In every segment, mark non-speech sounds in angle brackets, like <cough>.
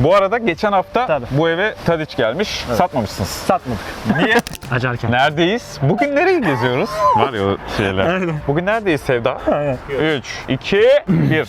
Bu arada geçen hafta Tabii. bu eve Tadiç gelmiş. Satmamışsınız. Satmadık. Niye? <laughs> Acarken. Neredeyiz? Bugün nereyi geziyoruz? <laughs> Var ya o şeyler. Aynen. Bugün neredeyiz Sevda? Aynen. 3, 2, 1.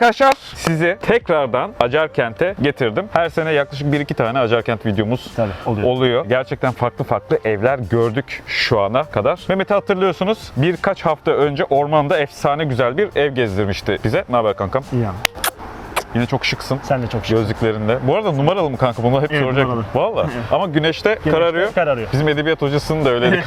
Arkadaşlar sizi tekrardan Acarkent'e getirdim. Her sene yaklaşık 1-2 tane Acarkent videomuz Tabii, oluyor. oluyor. Gerçekten farklı farklı evler gördük şu ana kadar. Mehmet'i hatırlıyorsunuz birkaç hafta önce ormanda efsane güzel bir ev gezdirmişti bize. Ne haber kankam? İyi abi. Yine çok şıksın. Sen de çok şıksın. Gözlüklerinde. Bu arada numaralı mı kanka? Bunu hep Evet, soracak. numaralı. Valla. Ama güneşte, kararıyor. kararıyor. Bizim edebiyat hocasının da öyleydi.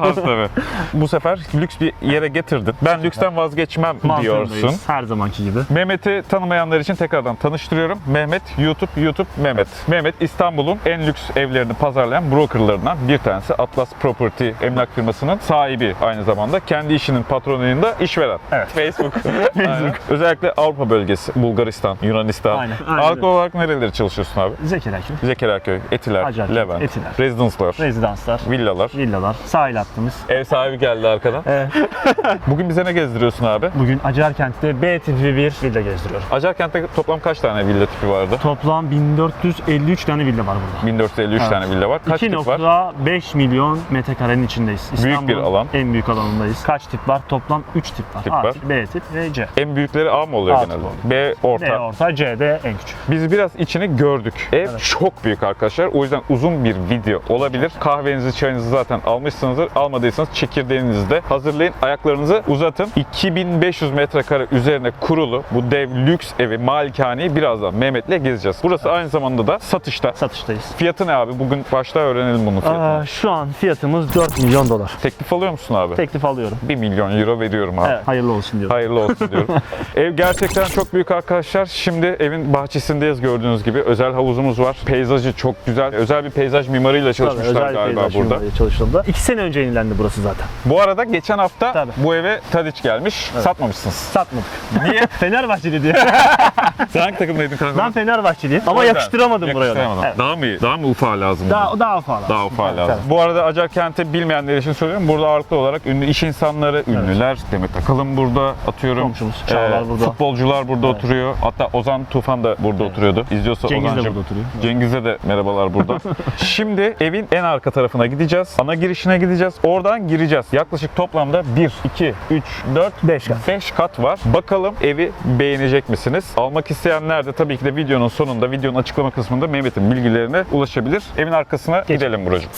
Az tabii. Bu sefer lüks bir yere getirdin. Ben lüksten vazgeçmem diyorsun. Her zamanki gibi. Mehmet'i tanımayanlar için tekrardan tanıştırıyorum. Mehmet YouTube, YouTube Mehmet. Mehmet İstanbul'un en lüks evlerini pazarlayan brokerlarından bir tanesi. Atlas Property emlak firmasının sahibi aynı zamanda. Kendi işinin patronuyum da işveren. Evet. <laughs> Facebook. Aynen. Özellikle Avrupa bölgesi, Bulgaristan, Yunanistan. Aynen, aynen Ağırlıklı olarak nereleri çalışıyorsun abi? Zekeriya kim? Zekeriyaköy, Etiler, Acarkent, Levent, Etiler. Rezidanslar, Rezidanslar, villalar. villalar, sahil hattımız. Ev sahibi geldi arkadan. Evet. <laughs> Bugün bize ne gezdiriyorsun abi? Bugün Acarkent'te B tipi bir villa gezdiriyorum. Acarkent'te toplam kaç tane villa tipi vardı? Toplam 1453 tane villa var burada. 1453 Evet. tane villa var. Kaç tip var? 2.5 milyon metrekarenin içindeyiz. İstanbul'un bir alan. En büyük alanındayız. Kaç tip var? Toplam 3 tip var. Tip A var. tip, B tip ve C. En büyükleri A mı oluyor A genelde? B orta. D orta, C de en küçük. Biz biraz içini gördük. Ev çok büyük arkadaşlar. O yüzden uzun bir video olabilir. Kahvenizi, çayınızı zaten almışsınızdır. Almadıysanız çekirdeğinizi de hazırlayın. Ayaklarınızı uzatın. 2500 metrekare üzerine kurulu bu dev lüks evi, malikaneyi birazdan Mehmet'le gezeceğiz. Burası aynı zamanda da satışta. Satıştayız. Fiyatı ne abi? Bugün başta öğrenelim bunun fiyatını. Aa, şu an fiyatımız 4 milyon dolar. Teklif alıyor musun abi? Teklif alıyorum. 1 milyon euro veriyorum abi. Evet, hayırlı olsun diyorum. Hayırlı olsun diyorum. <laughs> Ev gerçekten çok büyük arkadaşlar. Şimdi evin bahçesindeyiz gördüğünüz gibi. Özel havuzumuz var. Peyzajı çok güzel. Özel bir peyzaj mimarıyla Tabii, çalışmışlar özel galiba peyzaj burada. çalışıldı. 2 sene önce yenilendi burası zaten. Bu arada geçen hafta Tabii. bu eve Tadiç gelmiş. Satmamışsınız. Satmadık. Niye? <laughs> Fenerbahçeli diye. <laughs> Sen hangi takımdaydın kanka? ben Fenerbahçeliyim ama yakıştıramadım buraya da. Evet. Daha mı iyi? Daha mı ufağı lazım? Daha, daha fazla. Daha ufağı Evet, lazım. tabii. Bu arada Acarkent'i bilmeyenler için söylüyorum. Burada ağırlıklı olarak ünlü iş insanları, ünlüler, Demet Akalın burada atıyorum. Komşumuz Çağlar burada. Futbolcular burada oturuyor. Hatta Ozan Tufan da burada oturuyordu. İzliyorsa Cengiz de Ozancığım. burada oturuyor. Cengiz'e de merhabalar burada. <laughs> Şimdi evin en arka tarafına gideceğiz. Ana girişine gideceğiz. Oradan gireceğiz. Yaklaşık toplamda 1, 2, 3, 4, 5 kat. 5 kat var. Bakalım evi beğenecek misiniz? Almak isteyenler de tabii ki de videonun sonunda, videonun açıklama kısmında Mehmet'in bilgilerine ulaşabilir. Evin arkasına gidelim Buracığım.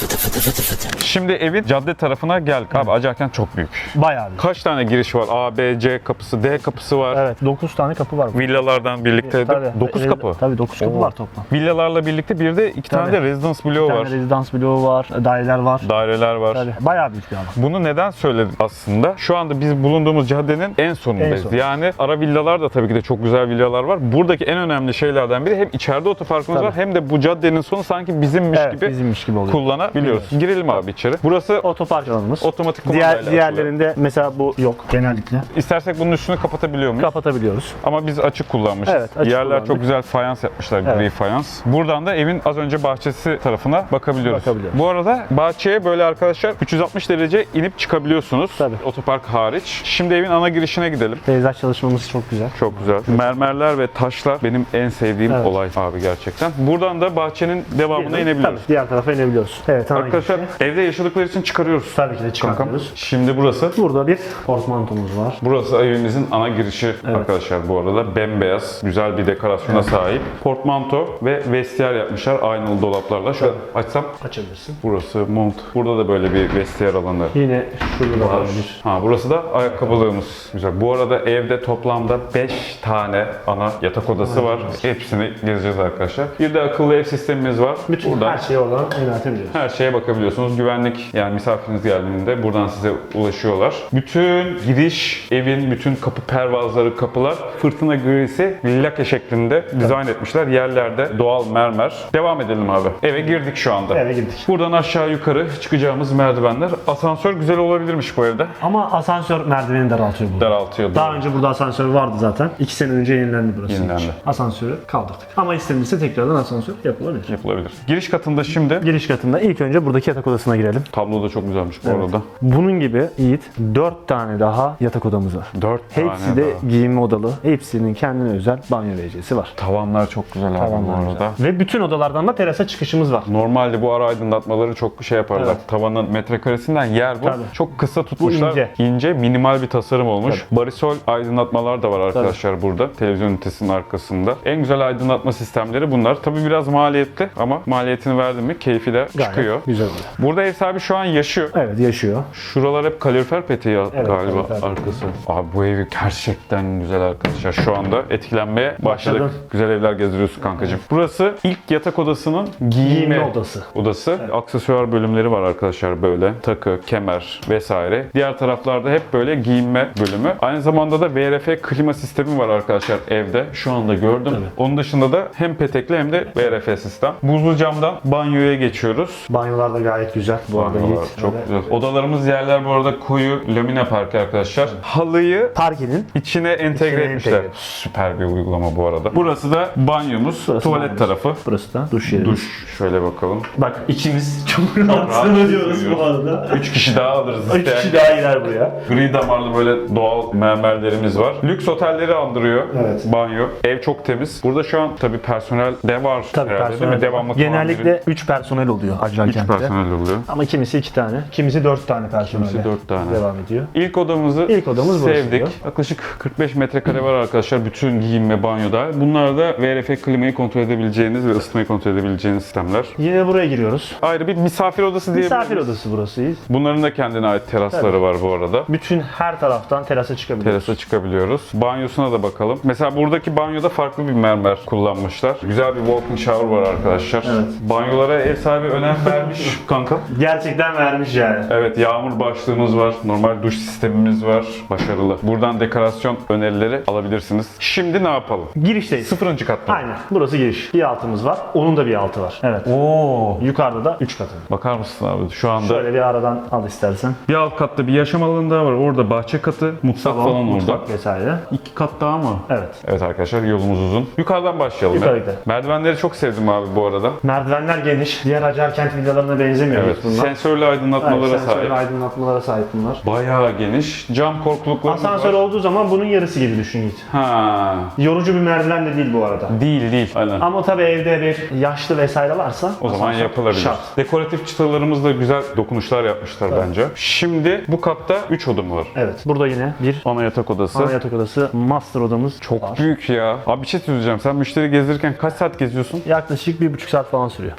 Şimdi evin cadde tarafına geldik. Abi Acarkent çok büyük. Bayağı büyük. Kaç tane giriş var? A, B, C kapısı, D kapısı var. Evet 9 tane kapı var. Villalardan birlikte Tabii. 9 Rez- kapı. Tabii 9 kapı Oo. var toplam. Villalarla birlikte bir de iki tane de residence bloğu Bir tane var. rezidans bloğu var, daireler var. Daireler var. Tabii. Bayağı büyük bir alan. Bunu neden söyledim aslında? Şu anda biz bulunduğumuz caddenin en sonundayız. En son. Yani ara villalar da tabii ki de çok güzel villalar var. Buradaki en önemli şeylerden biri hem içeride otoparkımız Tabii. var hem de bu caddenin sonu sanki bizimmiş Evet, gibi bizimmiş gibi oluyor. kullanabiliyoruz. Girelim abi içeri. Burası Otopark alanımız. otomatik kumandayla Diğer, açılıyor. diğerlerinde mesela bu yok genellikle. İstersek bunun üstünü kapatabiliyor muyuz? Kapatabiliyoruz. Ama biz açık kullanmışız. Evet, açık Yerler kullandık. çok güzel fayans yapmışlar, gri Evet. fayans. Buradan da evin az önce bahçesi tarafına bakabiliyoruz. Bakabiliyoruz. Bu arada bahçeye böyle arkadaşlar 360 derece inip çıkabiliyorsunuz. Tabii. Otopark hariç. Şimdi evin ana girişine gidelim. Peyzaj çalışmamız çok güzel. Çok güzel. Mermerler ve taşlar benim en sevdiğim Evet. olay abi gerçekten. Buradan da bahçenin devamına inebiliyoruz. Tabii, diğer tarafa inebiliyoruz. Evet, ana Arkadaşlar girişte. evde yaşadıkları için çıkarıyoruz. Tabii ki de Kankam. çıkartıyoruz. Şimdi burası. Burada bir portmantomuz var. Burası evimizin ana girişi arkadaşlar bu arada. Bembeyaz, güzel bir dekorasyona sahip. Portmanto ve vestiyer yapmışlar aynalı dolaplarla. Şöyle açsam Açabilirsin. burası mont. Burada da böyle bir vestiyer alanı Yine şurada da var. bir. Ha burası da ayakkabılığımız. Güzel. Bu arada evde toplamda 5 tane ana yatak odası var. Hepsini gezeceğiz arkadaşlar. Bir de akıllı ev sistemimiz var. Bütün Buradan her şeyi oradan yöneltebiliyoruz. her şeye bakabiliyorsunuz. Güvenlik yani misafiriniz geldiğinde buradan size ulaşıyorlar. Bütün giriş, evin bütün kapı pervazları, kapılar fırtına grisi lake şeklinde dizayn etmişler. Yerlerde doğal mermer. Devam edelim abi. Eve girdik şu anda. Eve girdik. Buradan aşağı yukarı çıkacağımız merdivenler. Asansör güzel olabilirmiş bu evde. Ama asansör merdiveni daraltıyor burada. Daraltıyor. Daha önce burada asansör vardı zaten. İki sene önce yenilendi burası. Yenilendi. Asansörü kaldırdık. Ama istenirse tekrardan asansör yapılabilir. yapılabilir. Giriş katında şimdi Giriş katında ilk önce buradaki yatak odasına girelim. tablo da çok güzelmiş bu arada. Bunun gibi Yiğit 4 tane daha yatak odamız var. 4 Hepsi tane de daha. giyinme odalı. Hepsinin kendine özel banyo WC'si var. Tavanlar çok güzel abi Tavanlar bu arada. güzel. Ve bütün odalardan da terasa çıkışımız var. Normalde bu ara aydınlatmaları çok şey yaparlar. Evet. Tavanın metrekaresinden yer bu. Tabii. Çok kısa tutmuşlar. ince. İnce, minimal bir tasarım olmuş. Barisol aydınlatmalar da var arkadaşlar burada. Televizyon ünitesinin arkasında. En güzel aydınlatma sistemleri bunlar. Tabii biraz maliyetli ama maliyetini verdim mi keyfi de Gayet çıkıyor. güzel oluyor. Burada ev sahibi şu an yaşıyor. Evet yaşıyor. Şuralar hep kalorifer peteği Evet, galiba kalorifer arkası. Abi bu evi gerçekten güzel arkadaşlar. Şu anda etkilenmeye başladık. Başladım. Güzel evler gezdiriyorsun kankacığım. Burası ilk yatak odasının giyinme, Giyinme odası. odası. Aksesuar bölümleri var arkadaşlar böyle. Takı, kemer vesaire. Diğer taraflarda hep böyle giyinme bölümü. Aynı zamanda da VRF klima sistemi var arkadaşlar evde. Şu anda gördüm. Onun dışında da hem petekli hem de VRF sistem. Buzlu camdan banyoya geçiyoruz. Banyolar da gayet güzel bu arada Banyolar Yiğit. çok Böyle güzel. Odalarımız yerler bu arada koyu lamine parke arkadaşlar. Halıyı Parkenin içine entegre etmişler. entegre. Süper bir uygulama bu arada. Burası da banyomuz, Burası tuvalet banyomuz. tarafı. Burası da duş yerimiz. Duş. Şöyle bakalım. Bak ikimiz çok rahat rahat ediyoruz bu arada. 3 kişi daha alırız. Üç kişi daha girer buraya. Gri damarlı böyle doğal mermerlerimiz var. Lüks otelleri andırıyor Evet. banyo. Ev çok temiz. Burada şu an tabii personel de var Tabii herhalde değil mi? personel. Devamlı Genellikle 3 personel oluyor Üç kentte. personel oluyor. Ama kimisi 2 tane, kimisi 4 tane personelle Kimisi dört tane. devam ediyor. İlk odamızı İlk odamız sevdik. Yaklaşık 45 metrekare var arkadaşlar. Bütün giyinme banyo dahil. Bunlar da VRF klimayı kontrol edebileceğiniz ve ısıtmayı kontrol edebileceğiniz sistemler. Yine buraya giriyoruz. Ayrı bir misafir odası diye. Misafir odası burasıyız. Bunların da kendine ait terasları var bu arada. Bütün her taraftan terasa çıkabiliyoruz. Terasa çıkabiliyoruz. Banyosuna da bakalım. Mesela buradaki banyoda farklı bir mermer kullanmışlar. Güzel bir walking shower var arkadaşlar. Evet. Banyolara ev sahibi önem vermiş <laughs> kanka. Gerçekten vermiş yani. Evet yağmur başlığımız var. Normal duş sistemimiz var. Başarılı. Buradan dekorasyon önerileri alabilirsiniz. Şimdi ne yapalım? Girişteyiz. Sıfırıncı katta. Aynen. Burası giriş. Bir altımız var. Onun da bir altı var. Evet. Oo. Yukarıda da 3 katı. Bakar mısın abi? Şu anda Şöyle bir aradan al istersen. bir alt katta bir yaşam alanı daha var. Orada bahçe katı, mutfak falan orada. mutfak vesaire. İki kat daha mı? Evet. Evet arkadaşlar yolumuz uzun. Yukarıdan başlayalım. ya. Yukarıda. Merdivenleri çok sevdim abi bu arada. Merdivenler geniş. Diğer Acar kent villalarına benzemiyor Evet. bunlar. Sensörlü aydınlatmalara Evet, sensörlü sahip. aydınlatmalara sahip bunlar. Bayağı geniş. Cam korkuluklarımız Asansör var. olduğu zaman bunun yarısı gibi düşün Yiğit. Ha. Yorucu bir merdiven de değil bu arada. Değil değil. Aynen. Ama tabii evde bir yaşlı vesaire varsa O zaman yapılabilir. Şart. Dekoratif çıtalarımızda güzel dokunuşlar yapmışlar bence. Şimdi bu katta 3 odam var. Evet. Burada yine bir Ana yatak odası. ana yatak odası, master odamız Çok var. büyük ya. Abi bir şey söyleyeceğim. Sen müşteri gezdirirken kaç saat geziyorsun? Yaklaşık bir buçuk saat falan sürüyor.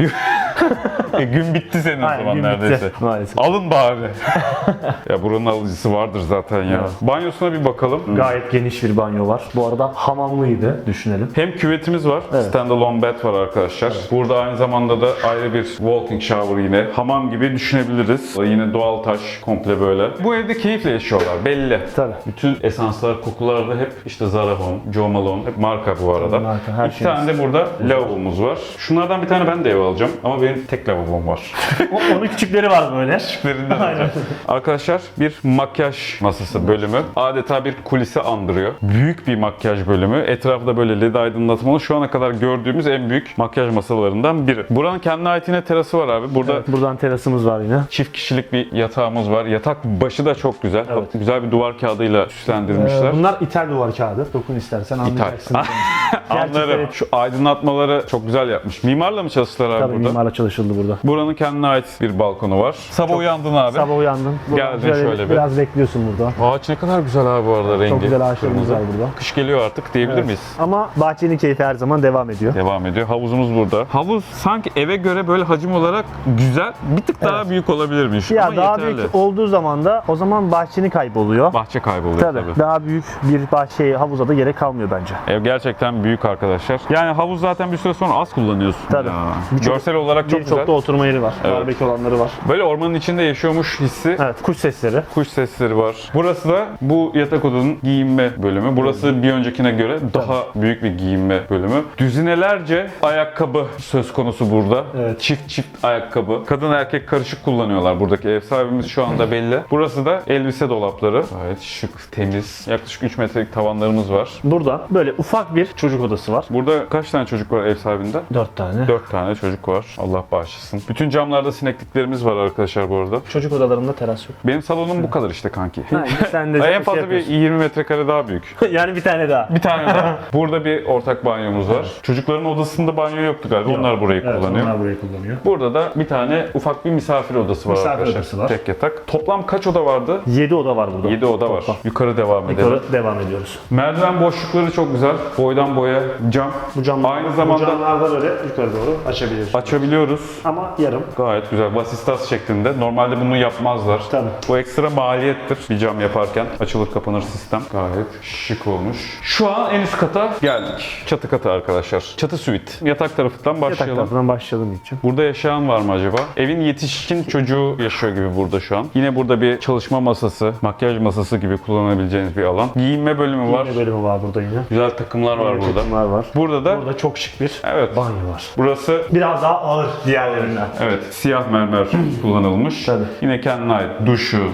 E, gün bitti senin o Aynen, zaman gün neredeyse. bitti <laughs> maalesef. Alın bari. <laughs> ya buranın alıcısı vardır zaten ya. Banyosuna bir bakalım. Gayet geniş bir banyo var. Bu arada hamamlıydı düşünelim. Hem küvetimiz var, Evet. standalone bed var arkadaşlar. Burada aynı zamanda da ayrı bir walking shower yine. Hamam gibi düşünebiliriz. Yine doğal taş, komple böyle. Bu evde keyifle yaşıyorlar, belli. Tabii. Bütün esanslar, kokular da hep işte Zara Home, Jo Malone, hep marka bu arada. Marka, her İki şeyimiz. tane de burada lavabomuz var. Şunlardan bir tane ben de ev alacağım ama benim tek lavabom var. <laughs> O- Onun küçükleri var böyle. Küçüklerinden alacağım. Arkadaşlar bir makyaj masası bölümü. Adeta bir kulise andırıyor. Büyük bir makyaj bölümü. Etrafta böyle led aydınlatmalı. Şu ana kadar gördüğümüz en büyük makyaj masalarından biri. Buranın kendine ait yine terası var abi. Burada Evet, buradan terasımız var yine. çift kişilik bir yatağımız var. Yatak başı da çok güzel. Evet. Güzel bir duvar kağıdıyla süslendirmişler. Ee, bunlar ithal duvar kağıdı. Dokun istersen anlayacaksın. <laughs> <laughs> Anlarım. Şu aydınlatmaları çok güzel yapmış. Mimarla mı çalıştılar abi Tabii burada? mimarla çalışıldı burada. Buranın kendine ait bir balkonu var. Sabah uyandın abi. Sabah uyandın. Buradan Geldin şöyle bir. Biraz bekliyorsun burada. Ağaç ne kadar güzel abi bu arada rengi. Çok güzel ağaçlarımız Kırmızı. var burada. Kış geliyor artık diyebilir miyiz? Ama bahçenin keyfi her zaman devam ediyor. Devam ediyor. Havuzumuz burada. Havuz sanki eve göre böyle hacim olarak güzel. Bir tık daha büyük olabilirmiş. Ya Ama daha yeterli. büyük olduğu zaman da o zaman bahçeni kayboluyor. Bahçe kayboluyor Tabii. tabii. Daha büyük bir bahçeye, havuza da gerek kalmıyor bence. Ev gerçekten büyük arkadaşlar. Yani havuz zaten bir süre sonra az kullanıyorsun. Tabii. Ya. Birçok- Görsel olarak çok güzel. Birçok da oturma yeri var. Evet. Barbekü alanları var. Böyle ormanın içinde yaşıyormuş hissi. Evet, kuş sesleri. Kuş sesleri var. Burası da bu yatak odanın giyinme bölümü. Burası bir öncekine göre daha büyük bir giyinme bölümü. Düzinelerce ayakkabı söz konusu burada. Evet. Çift çift ayakkabı. Kadın erkek karışık kullanıyorlar buradaki ev sahibimiz şu anda belli. Burası da elbise dolapları. Gayet şık, temiz. Yaklaşık 3 metrelik tavanlarımız var. Burada böyle ufak bir çocuk odası var. Burada kaç tane çocuk var ev sahibinde? 4 tane. 4 tane çocuk var. Allah bağışlasın. Bütün camlarda sinekliklerimiz var arkadaşlar bu arada. Çocuk odalarında teras yok. Benim salonum bu kadar işte kanki. Ha, sen de <laughs> en şey fazla bir yapıyorsun. 20 metrekare daha büyük. <laughs> yani bir tane daha. Bir tane daha. <laughs> Burada bir ortak banyomuz var. Çocukların odasında banyo yoktu galiba. Onlar burayı Evet, kullanıyor. onlar burayı kullanıyor. Burada da bir tane ufak bir misafir odası var Misafir arkadaşlar. odası var. Tek yatak. Toplam kaç oda vardı? 7 oda var burada. 7 oda var. Toplam. Yukarı devam edelim. Yukarı devam ediyoruz. Merdiven boşlukları çok güzel. Boydan boya cam. Bu cam, Aynı zamanda bu camlarda böyle yukarı doğru açabiliyoruz. açabiliyoruz. Ama yarım. Gayet güzel. Vasistas şeklinde. Normalde bunu yapmazlar. Tabii. Bu ekstra maliyettir bir cam yaparken. Açılır kapanır sistem. Gayet şık olmuş. Şu an en üst kata geldik. Çatı katı arkadaşlar. Çatı suite. Yatak tarafından Yatak başlayalım. tarafından başlayalım için. Burada yaşayan var mı acaba? Evin yetişkin çocuğu yaşıyor gibi burada şu an. Yine burada bir çalışma masası, makyaj masası gibi kullanabileceğiniz bir alan. Giyinme bölümü var. Yine bölümü var burada yine. Güzel takımlar var burada. Takımlar var. Burada da Burada çok şık bir evet. banyo var. Burası Biraz daha ağır diğerlerinden. Evet, siyah mermer kullanılmış. Tabii. Yine kendine ait duşu,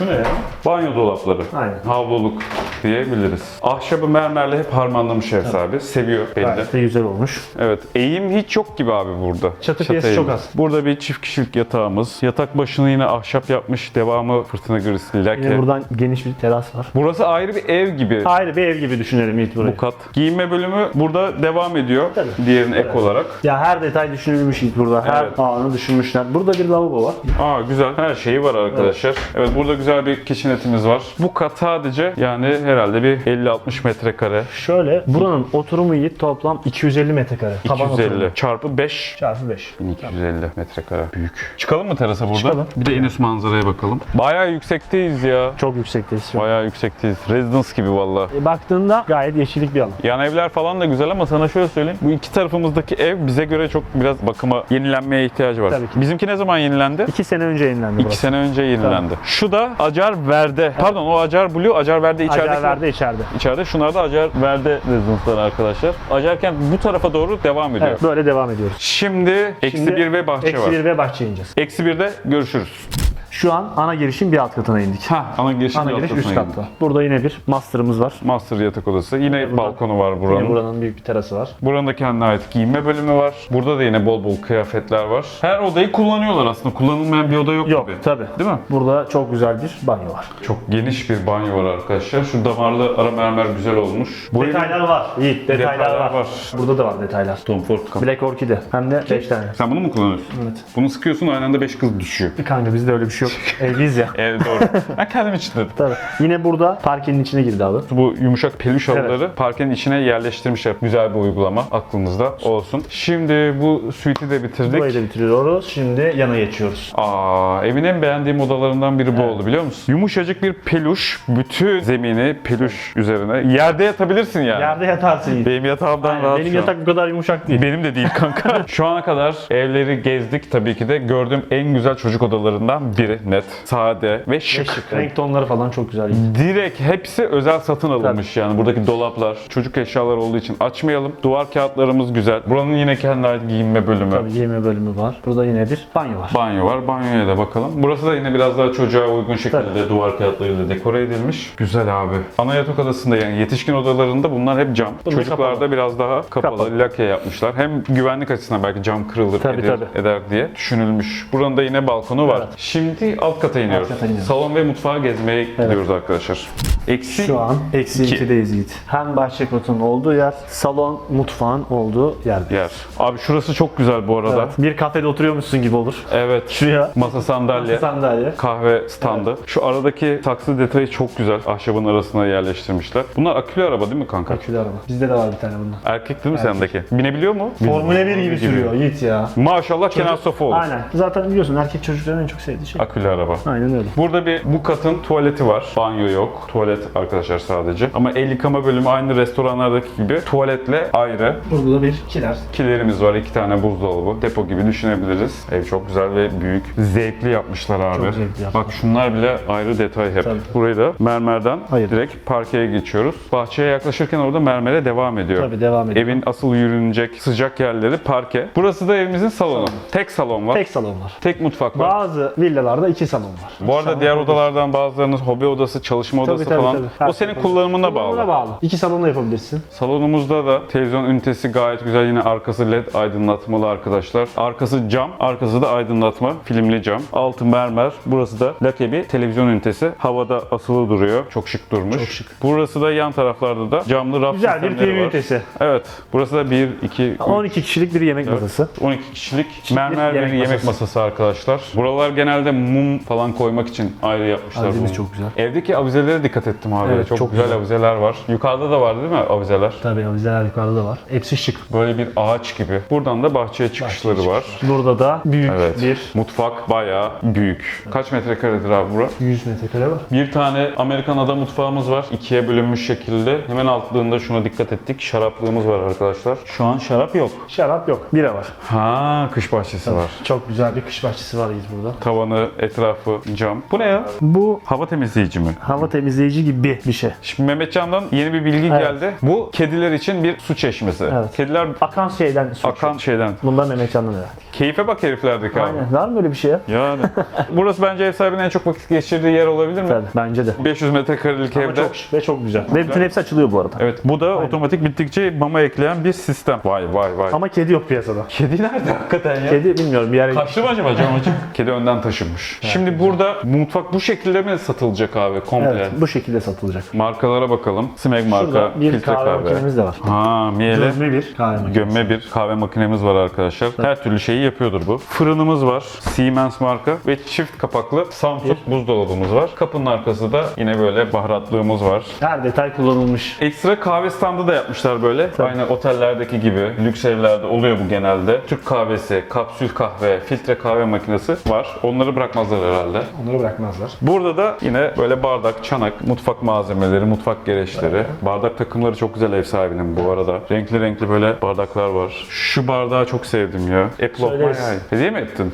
Bu ne ya? banyo dolapları, Aynen. havluluk diyebiliriz. Ahşabı mermerle hep harmanlamış ev sahibi. Seviyor belli. Gayet de güzel olmuş. Evet, eğim hiç yok gibi abi burada. Çatı piyası çok az. Burada bir çift kişilik yatağımız. Yatak başını yine ahşap yapmış. Devamı fırtına grisi, lake. Yine buradan geniş bir teras var. Burası ayrı bir ev gibi. Ayrı bir ev gibi düşünelim ilk burayı. Bu kat. Giyinme bölümü burada devam ediyor. Tabii. Diğerine ek olarak. Ya her detay düşünülmüş ilk burada. Her Evet. anı düşünmüşler. Burada bir lavabo var. Aa güzel. Her şeyi var arkadaşlar. Evet, burada güzel bir kitchenetimiz var. Bu kat sadece yani herhalde bir 50-60 metrekare. Şöyle buranın oturumu yiğit toplam 250 metrekare. Taban 250 oturumu. çarpı 5 Çarpı 5. 1250 metrekare. Büyük. Çıkalım mı terasa burada? Çıkalım. Bir de en üst manzaraya bakalım. Bayağı yüksekteyiz ya. Çok yüksekteyiz şu an. Bayağı yüksekteyiz. Residence gibi valla. E, Baktığında gayet yeşillik bir alan. Yan evler falan da güzel ama sana şöyle söyleyeyim. Bu iki tarafımızdaki ev bize göre çok biraz bakıma, yenilenmeye ihtiyacı var. Tabii ki. Bizimki ne zaman yenilendi? İki sene önce yenilendi İki burası. sene önce yenilendi. Şu da Acar Verde. Pardon o Acar Blue, Acar Verde içeride. Acarver'de içeride. İçeride. Şunlar da Acar Verde rezidansları arkadaşlar. Acarken bu tarafa doğru devam ediyor. Evet böyle devam ediyoruz. Şimdi eksi Şimdi bir ve bahçe Eksi var. bir ve bahçe ineceğiz. Eksi birde görüşürüz. Şu an ana girişin bir alt katına indik. Ha ana girişin Ana bir giriş alt üst katına katta. geldik. Burada yine bir master'ımız var. Master yatak odası. Yine burada- balkonu var buranın. Yine buranın büyük bir terası var. Buranın da kendine ait giyinme bölümü var. Burada da yine bol bol kıyafetler var. Her odayı kullanıyorlar aslında. Kullanılmayan bir oda yok, Yok gibi. tabi. Değil mi? Burada çok güzel bir banyo var. Çok geniş bir banyo var arkadaşlar. Şu damarlı ara mermer güzel olmuş. Bu detaylar var. Yiğit detaylar, Detaylar var. var. Burada da var detaylar. Tom Ford. Black Orchid'e. Hem de 5 tane. Sen bunu mu kullanıyorsun? Evet. Bunu sıkıyorsun aynı anda 5 kız düşüyor. Kanka bizde öyle bir şey yok. <laughs> Evliyiz ya. Evet doğru. <laughs> ben kendim için dedim. Tabii. Yine burada parkenin içine girdi abi. Bu yumuşak peluş halıları parkenin içine yerleştirmişler. Güzel bir uygulama aklınızda olsun. Şimdi bu suite'i de bitirdik. Burayı da bitiriyoruz. Şimdi yana geçiyoruz. Aa, evin en beğendiğim odalarından biri bu oldu biliyor musun? Yumuşacık bir peluş, bütün zemini peluş üzerine. Yerde yatabilirsin yani. Yerde yatarsın. Benim yatağımdan Aynen, rahat Benim şu an. yatak bu kadar yumuşak değil. Benim de değil kanka. <laughs> Şu ana kadar evleri gezdik tabii ki de. Gördüğüm en güzel çocuk odalarından biri net. Sade ve şık. Şık. Renk tonları falan çok güzel. Direkt hepsi özel satın alınmış yani. Buradaki dolaplar, çocuk eşyaları olduğu için açmayalım. Duvar kağıtlarımız güzel. Buranın yine kendine ait giyinme bölümü. Tabii yeme bölümü var. Burada yine bir banyo var. Banyo var. Banyoya da bakalım. Burası da yine biraz daha çocuğa uygun şekilde Tabii. duvar kağıtlarıyla dekore edilmiş. Güzel abi. Ana yatak odasında yani yetişkin odalarında bunlar hep cam. Bunlar Çocuklarda kapalı. biraz daha kapalı, Kapalı. lake yapmışlar. Hem güvenlik açısından belki cam kırılır Tabii, eder, tabii. eder diye düşünülmüş. Buranın da yine balkonu var. Evet. Şimdi Şimdi alt kata iniyoruz. kata iniyoruz. Salon ve mutfağı gezmeye gidiyoruz arkadaşlar. Eksi Şu an eksi İki. 2'deyiz Yiğit. Hem bahçe kotunun olduğu yer, salon, mutfağın olduğu yerde. yer. Abi şurası çok güzel bu arada. Evet. Bir kafede oturuyormuşsun gibi olur. Evet. Şuraya Masa sandalye. sandalye. kahve standı. Şu aradaki saksı detayı çok güzel. Ahşabın arasına yerleştirmişler. Bunlar akülü araba değil mi kanka? Akülü araba. Bizde de var bir tane bundan. Erkek değil mi sendeki? Binebiliyor mu? Formula 1 gibi sürüyor Yiğit ya. Maşallah Kenan Sofoğlu. Aynen. Zaten biliyorsun erkek çocukların en çok sevdiği şey. Akülü araba. Aynen öyle. Burada bir bu katın tuvaleti var. Banyo yok. Tuvalet arkadaşlar sadece. Ama el yıkama bölümü aynı restoranlardaki gibi tuvaletle ayrı. Burada da bir kiler. Kilerimiz var. iki tane buzdolabı. Depo gibi düşünebiliriz. Ev çok güzel ve büyük. Zevkli yapmışlar abi. Çok zevkli yapmışlar. Bak şunlar bile ayrı detay hep. Tabii. Burayı da mermerden Hayır. direkt parkeye geçiyoruz. Bahçeye yaklaşırken orada mermere devam ediyor. Tabii devam ediyor. Evin asıl yürünecek sıcak yerleri parke. Burası da evimizin salonu. Tek salon var. Tek salon var. Tek mutfak var. Bazı villalarda iki salon var. Bu arada diğer odalardan bazılarınız hobi odası, çalışma odası Tabii, tabii, falan. tabii. Her O senin yapabilirsin. kullanımına bağlı. Kullanımına bağlı. İki salonla yapabilirsin. Salonumuzda da televizyon ünitesi gayet güzel. Yine arkası led aydınlatmalı arkadaşlar. Arkası cam, arkası da aydınlatma. Filmli cam. Altı mermer. Burası da lake bir televizyon ünitesi. Havada asılı duruyor. Çok şık durmuş. Çok şık. Burası da yan taraflarda da camlı raf Güzel bir TV var. ünitesi. Evet. Burası da 1, 2, 12 kişilik bir yemek masası. 12 kişilik mermer bir yemek yemek, masası. masası. arkadaşlar. Buralar genelde mum falan koymak için ayrı yapmışlar. Avizemiz bunu. çok güzel. Evdeki avizelere dikkat ettim abi. Evet, çok, çok güzel, güzel. avizeler var. Yukarıda da var değil mi avizeler? Tabii avizeler yukarıda da var. Hepsi şık. Böyle bir ağaç gibi. Buradan da bahçeye çıkışları var. Burada da büyük Evet. bir Mutfak bayağı büyük. Kaç metrekaredir abi bura? 100 metrekare var. Bir tane Amerikan ada mutfağımız var. ikiye bölünmüş şekilde. Hemen altlığında şuna dikkat ettik. Şaraplığımız var arkadaşlar. Şu an şarap yok. Şarap yok. Bira var. Ha, kış bahçesi var. Çok güzel bir kış bahçesi var burada. Tavanı, etrafı cam. Bu ne ya? Bu Hava temizleyici mi? hava temizleyici gibi bir şey. Şimdi Mehmetcan'dan yeni bir bilgi Evet. geldi. Bu kediler için bir su çeşmesi. Evet. Kediler Akan şeyden su. akan şeyden. Bundan Mehmetcan'dan öğrendik. Keyfe bak heriflerdeki abi. Aynen. Var mı öyle bir şey ya? Yani. <laughs> Burası bence ev sahibinin en çok vakit geçirdiği yer olabilir mi? Tabii. Bence de. 500 metrekarelik Ama evde. çok şık ve çok güzel. Ve bütün hepsi açılıyor bu arada. Evet bu da otomatik bittikçe mama ekleyen bir sistem. Vay vay vay. Ama kedi yok piyasada. Kedi nerede hakikaten ya? Kedi bilmiyorum bir yere Kaçtı mı acaba cam açık? <laughs> Kedi önden taşınmış. Şimdi burada mutfak bu şekilde mi satılacak abi komple? Evet, bu şekilde satılacak. Markalara bakalım. Smeg marka, Şurada bir filtre kahve, kahve. makinemiz de var. Ha, Miele. Gömme bir kahve makinesi. Gömme bir kahve makinemiz var arkadaşlar. Her türlü şeyi yapıyordur bu. Fırınımız var. Siemens marka ve çift kapaklı Samsung buzdolabımız var. Kapının arkası da yine böyle baharatlığımız var. Her detay kullanılmış. Ekstra kahve standı da yapmışlar böyle. Aynı otellerdeki gibi lüks evlerde oluyor bu genelde. Türk kahvesi, kapsül kahve, filtre kahve makinesi var. Onları bırakmazlar herhalde. Onları bırakmazlar. Burada da yine böyle bardak, çanak, mutfak malzemeleri, mutfak gereçleri. Bardak takımları çok güzel ev sahibinin bu arada. Renkli renkli böyle bardaklar var. Şu bardağı çok sevdim ya. Apple of my Söyleriz. eye. Hediye mi ettin?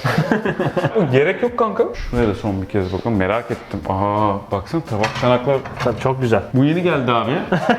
<laughs> Gerek yok kanka. Şuraya da son bir kez bakalım. Merak ettim. Aa baksana tabak çanaklar. Tabii çok güzel. Bu yeni geldi abi.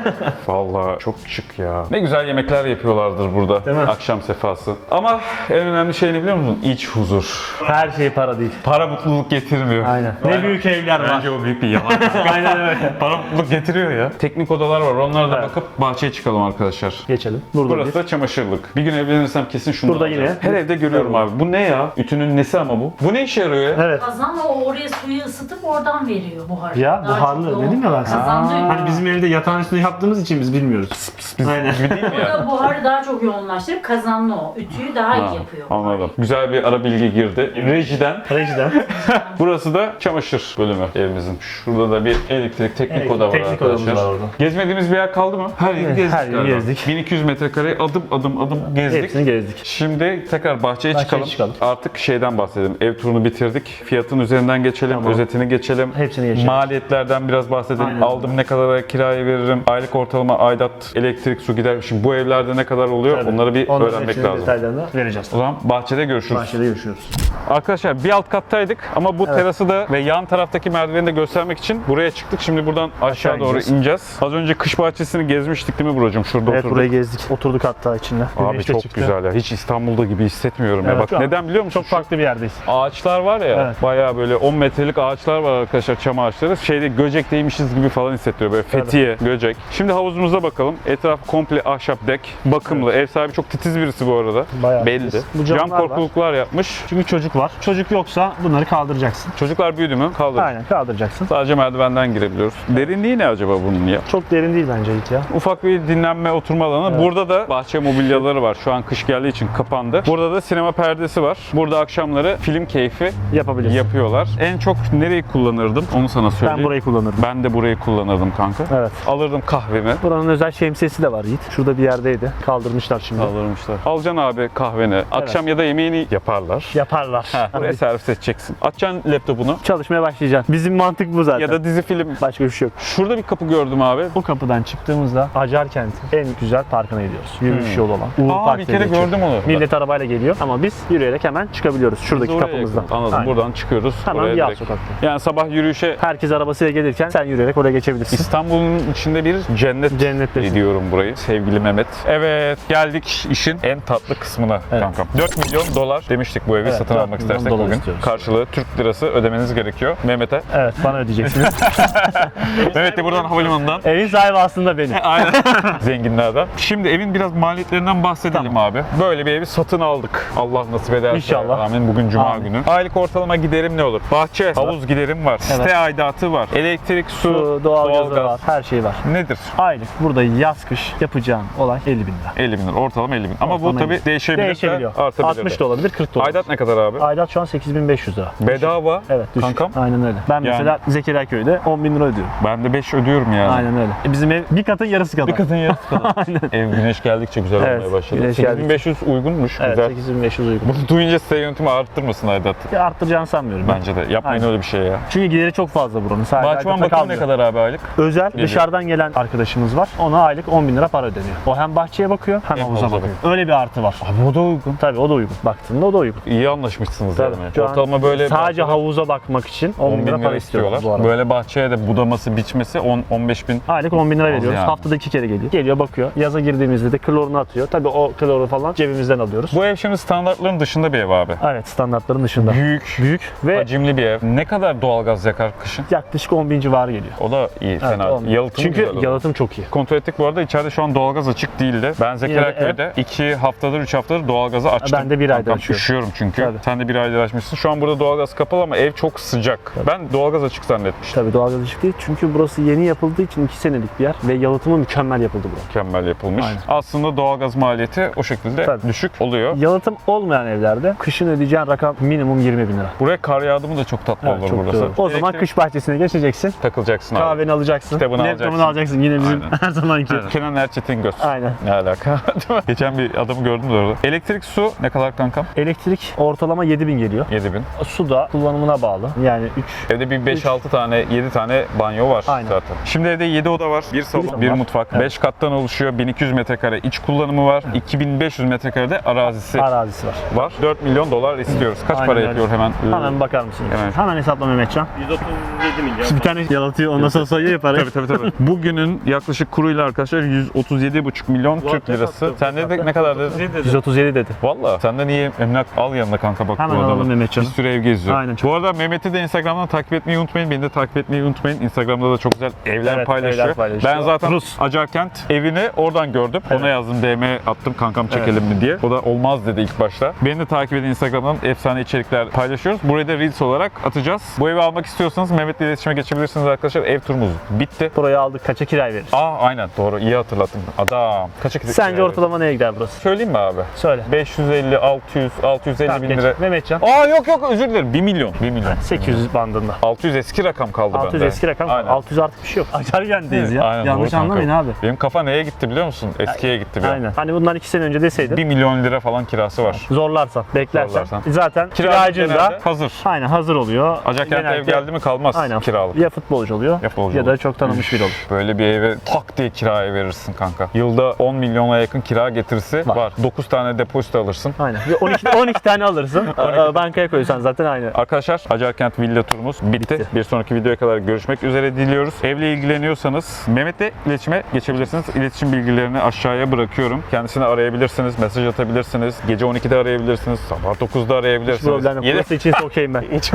<laughs> Vallahi çok şık ya. Ne güzel yemekler yapıyorlardır burada. Değil mi? Akşam sefası. Ama en önemli şey ne biliyor musun? İç huzur. Her şey para değil. Para mutluluk getirmiyor. Aynen. Ne büyük evler var. Bence o büyük bir yalan. <laughs> Aynen öyle. Para mutluluk getiriyor ya. Teknik odalar var. Onlara da bakıp bahçeye çıkalım arkadaşlar. Geçelim. Burada Burası bir. da çamaşırlık. Bir gün evlenirsem kesin şunu Burada alacağım. yine- Her evde görüyorum abi. Bu ne ya? Ütünün nesi ama bu? Bu ne işe yarıyor ya? Evet. Kazanla o oraya suyu ısıtıp oradan veriyor buharı. Ya Daha buharlı çok yoğun. dedim ya ben sana. Kazanda Hani bizim evde yatağın üstünde yaptığımız için biz bilmiyoruz. Aynen. Gibi değil mi ya? Burada buharı daha çok yoğunlaştırıp kazanlı o. Ütüyü daha iyi yapıyor. Anladım. Güzel bir ara bilgi girdi. Rejiden. Rejiden. <laughs> Burası da çamaşır bölümü evimizin. Şurada da bir elektrik teknik Evet, oda var teknik arkadaşlar. var orada. Gezmediğimiz bir yer kaldı mı? Her yeri gezdik. her yeri galiba. gezdik. 1200 metrekare adım adım adım gezdik. Hepsini gezdik. Şimdi tekrar bahçeye, Bahçeye çıkalım. çıkalım. Artık şeyden bahsedelim. Ev turunu bitirdik. Fiyatın üzerinden geçelim. Tamam. Özetini geçelim. Hepsini geçelim. Maliyetlerden biraz bahsedelim. Aynen. Aldım ne kadara kiraya veririm. Aylık ortalama aidat, elektrik, su gider. Şimdi bu evlerde ne kadar oluyor? Tabii. Onları bir Onların öğrenmek hepsinin lazım. detaylarını vereceğiz. O zaman bahçede görüşürüz. Bahçede görüşüyoruz. Arkadaşlar bir alt kattaydık ama bu terası da ve yan taraftaki merdiveni de göstermek için buraya çıktık. Şimdi buradan aşağı, Aşağı doğru gideceğiz. ineceğiz. Az önce kış bahçesini gezmiştik değil mi Buracığım? Şurada Evet oturduk. buraya gezdik. Oturduk hatta içinde. Abi Güneş çok çıktı. güzel ya. Hiç İstanbul'da gibi hissetmiyorum ya. Evet, Bak şu an neden biliyor musun? Çok farklı bir yerdeyiz. Ağaçlar var ya Evet. bayağı böyle 10 metrelik ağaçlar var arkadaşlar çam ağaçları. Şeyde Göcek'teymişiz gibi falan hissettiriyor böyle Fethiye, Göcek. Şimdi havuzumuza bakalım. Etraf komple ahşap dek. Bakımlı. Ev sahibi çok titiz birisi bu arada. Bayağı Belli. titiz. Bu Cam camlar var. korkuluklar yapmış. Çünkü çocuk var. Çocuk yoksa bu Bunları kaldıracaksın. Çocuklar büyüdü mü? Kaldır. Aynen kaldıracaksın. Sadece merdivenden girebiliyoruz. Derinliği ne acaba bunun ya? Çok derin değil bence Yiğit ya. Ufak bir dinlenme oturma alanı. Evet. Burada da bahçe mobilyaları var. Şu an kış geldiği için kapandı. Burada da sinema perdesi var. Burada akşamları film keyfi Yapabilirsin. yapıyorlar. En çok nereyi kullanırdım onu sana söyleyeyim. Ben burayı kullanırım. Ben de burayı kullanırdım kanka. Evet. Alırdım kahvemi. Buranın özel şemsiyesi de var Yiğit. Şurada bir yerdeydi. Kaldırmışlar şimdi. Alırmışlar. Alacaksın abi kahveni. Akşam ya da yemeğini yaparlar. Yaparlar. Ha, buraya servis edeceksin. Açacaksın laptopunu. Çalışmaya başlayacaksın. Bizim mantık bu zaten. Ya da dizi film. Başka bir şey yok. Şurada bir kapı gördüm abi. Bu kapıdan çıktığımızda Acar Kent'in en güzel parkına gidiyoruz. Yürüyüş yolu olan. Uğur Hmm. Aa Park bir kere geçiyor. gördüm onu. Millet arabayla geliyor ama biz yürüyerek hemen çıkabiliyoruz şuradaki kapımızdan. Anladım. Aynen. Buradan çıkıyoruz. Hemen oraya bir alt sokakta. Yani sabah yürüyüşe Herkes arabasıyla gelirken sen yürüyerek oraya geçebilirsin. İstanbul'un içinde bir cennet Cennettesin. ediyorum burayı sevgili Mehmet. Evet geldik işin en tatlı kısmına Evet. kankam. 4 milyon dolar demiştik bu evi Evet, satın 4 almak istersek bugün. istiyoruz. Karşılığı Türk lirası ödemeniz gerekiyor Mehmet'e. Evet bana ödeyeceksiniz. <laughs> Mehmet de buradan havalimanından Evin sahibi aslında benim. <laughs> Aynen. Zenginlerden. Şimdi evin biraz maliyetlerinden bahsedelim abi. Böyle bir evi satın aldık. Allah nasip ederse. İnşallah. Amin. Bugün cuma Amin. günü. Aylık ortalama giderim ne olur? Bahçe, havuz giderim var. Site aidatı var. Elektrik, su, Su, doğalgazı doğalgaz. var, her şey var. Nedir? Aylık burada yaz kış yapacağın olay 50 bin lira. 50 bin lira. Ortalama 50 bin. Ama bu Ortalama tabii 50. değişebilir. Değişebiliyor. de, Artabilir 60 de. da olabilir, 40 da olabilir. Aidat ne kadar abi? Aidat şu an 8500 lira. Bedava. Evet düşük. Kankam. Aynen öyle. Ben Yani- mesela Zekeriya köyde 10 bin lira ödüyorum. Ben de 5 ödüyorum yani. Aynen öyle. E bizim ev bir katın yarısı kadar. Bir katın yarısı <laughs> kadar. Ev güneş geldikçe güzel Evet, olmaya başladı. güneş 8500 uygunmuş. Evet güzel. 8500 uygun. Bunu duyunca site yönetimi arttırmasın aidat. Ya arttıracağını sanmıyorum. ben. Bence de. Yapmayın Aynen. öyle bir şey ya. Çünkü gideri çok fazla buranın. Sadece Bahçıvan bakımı ne kadar abi aylık? Özel Geliyor. dışarıdan gelen arkadaşımız var. Ona aylık 10 bin lira para ödeniyor. O hem bahçeye bakıyor hem Hem havuza bakıyor. Öyle bir artı var. Abi o da uygun. Tabii o da uygun. Baktığında o da uygun. İyi anlaşmışsınız Tabii. yani. Ortalama böyle sadece bahçede havuza bakmak için 10, 10 bin lira para istiyorlar. bu arada. Böyle bahçeye de budaması, biçmesi 10-15 bin. Aylık 10 bin lira veriyoruz. yani. Haftada iki kere geliyor. Geliyor bakıyor. Yaza girdiğimizde de klorunu atıyor. Tabii o kloru falan cebimizden alıyoruz. Bu ev şimdi standartların dışında bir ev abi. Evet standartların dışında. Büyük, Büyük ve hacimli bir ev. Ne kadar doğalgaz yakar kışın? yaklaşık 10 bin civarı geliyor. O da iyi, fena. Evet, 10 bin. Yalıtımı Çünkü güzel olur. yalıtım çok iyi. Kontrol ettik bu arada içeride şu an doğalgaz açık değildi. Ben Zekeriya köyde 2 haftadır 3 haftadır doğalgazı açtım. Ben de bir aydır Kankam, açıyorum. Üşüyorum çünkü. Tabii. Sen de bir aydır açmışsın. Şu an burada doğalgaz kapalı ama ev çok sıcak. Ben doğalgaz açık zannetmiştim. Tabii doğalgaz ışık değil. Çünkü burası yeni yapıldığı için 2 senelik bir yer ve yalıtımı mükemmel yapıldı burası. Mükemmel yapılmış. Aynen. Aslında doğalgaz maliyeti o şekilde Tabii. düşük oluyor. Yalıtım olmayan evlerde kışın ödeyeceğin rakam minimum 20 bin lira. Buraya kar yağdı mı da çok tatlı Evet, olur çok burası. doğru. O zaman Elektrik kış bahçesine geçeceksin. takılacaksın abi. Kahveni alacaksın. Kitabını laptopunu alacaksın. alacaksın. Yine bizim Aynen. her zamanki. Evet. Kenan Erçetin göz. Aynen. Ne alaka? <laughs> Geçen bir adamı gördüm de orada. Elektrik su ne kadar kankam? Elektrik ortalama 7 bin geliyor. 7000. Su da kullanımına bağlı. Yani 3 Evde bir 5-6 tane, 7 tane banyo var Aynen. zaten. Şimdi evde 7 oda var. Bir salon, bir var. mutfak. Evet. 5 kattan oluşuyor. 1200 metrekare iç kullanımı var. 2500 metrekarede arazisi arazisi var. var. 4 milyon dolar istiyoruz. Kaç Aynen para öyle. yapıyor hemen? Hemen bakar mısın? Hemen. Hemen hesapla Mehmetcan. 137 milyon. Bir tane yalatıyor ondan sonra sayıyor yaparız. Tabii tabii tabii. <laughs> Bugünün yaklaşık kuruyla arkadaşlar 137,5 milyon Türk lirası. Sen ne, ne kadar dedin? 137 dedi. Valla senden iyi emlak al yanına kanka bak Hemen bu adamı. alalım Mehmetcan'ı. Bir sürü ev geziyor. Aynen, çok- Bu arada Mehmet'i de Instagram'dan takip etmeyi unutmayın. Beni de takip etmeyi unutmayın. Instagram'da da çok güzel evler Evet, paylaşıyor. evler paylaşıyor. Ben zaten Rus. Acarkent evini oradan gördüm. Ona yazdım DM attım kankam çekelim mi diye. O da olmaz dedi ilk başta. Beni de takip edin Instagram'dan efsane içerikler paylaşıyoruz. Burayı da Reels olarak atacağız. Bu evi almak istiyorsanız Mehmet'le iletişime geçebilirsiniz arkadaşlar. Ev turumuz bitti. Burayı aldık kaça kiraya verir? Aa aynen doğru iyi hatırlattın. Adam. Kaça gidiyor? Sence ortalama neye gider burası? Söyleyeyim mi abi? Söyle. 550, 600, 650 Tamam, bin geç. lira. Mehmetcan. Aa yok yok özür dilerim. 1 milyon. 1 milyon. 800 bandında. 600 eski rakam kaldı 600 bende. eski rakam. Aynen. 600 artık bir şey yok. <laughs> Acargen'deyiz ya. Aynen, Yanlış doğru kanka. anlamayın abi. Benim kafa neye gitti biliyor musun? Eskiye gitti bir an. Aynen. Hani bundan 2 sene önce deseydin 1 milyon lira falan kirası var. zorlarsan, beklersen Zorlarsan. zaten Kiracı kiracın da hazır. aynen hazır oluyor. Acakent'e ev Genelde- geldi mi kalmaz Aynen. kiralık. Ya futbolcu oluyor Ya futbolcu ya da çok tanınmış biri olur. Böyle bir eve tak diye kiraya verirsin kanka. Yılda 10 milyona yakın kira getirisi var. Var. 9 tane depozito alırsın. Aynen. Ve 12 12 tane alırsın. <laughs> Aa, Bankaya koyuyorsan zaten aynı. Arkadaşlar Acarkent Villa turumuz bitti. Bitti. Bir sonraki videoya kadar görüşmek üzere diliyoruz. Evle ilgileniyorsanız Mehmet'le iletişime geçebilirsiniz. İletişim bilgilerini aşağıya bırakıyorum. Kendisini arayabilirsiniz, mesaj atabilirsiniz. Gece 12'de arayabilirsiniz, sabah 9'da arayabilirsiniz. Problem yok. Burası için okeyim ben. <laughs> Hiç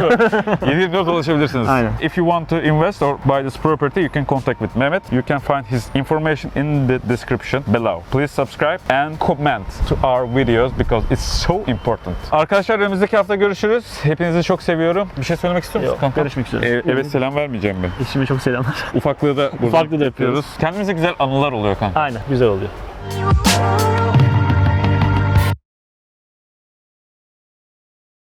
7 ulaşabilirsiniz. Aynen. If you want to invest or buy this property, you can contact with Mehmet. You can find his information in the description below. Please subscribe and comment to our videos because it's so important. Arkadaşlar önümüzdeki hafta görüşürüz. Hepinizi çok seviyorum. Bir şey söylemek istiyor musun Yok, kanka? görüşmek üzere. E, evet selam vermeyeceğim ben. Eşime çok selamlar. Ufaklığı da burada Ufaklığı da yapıyoruz. Kendimize güzel anılar oluyor kanka. Aynen güzel oluyor.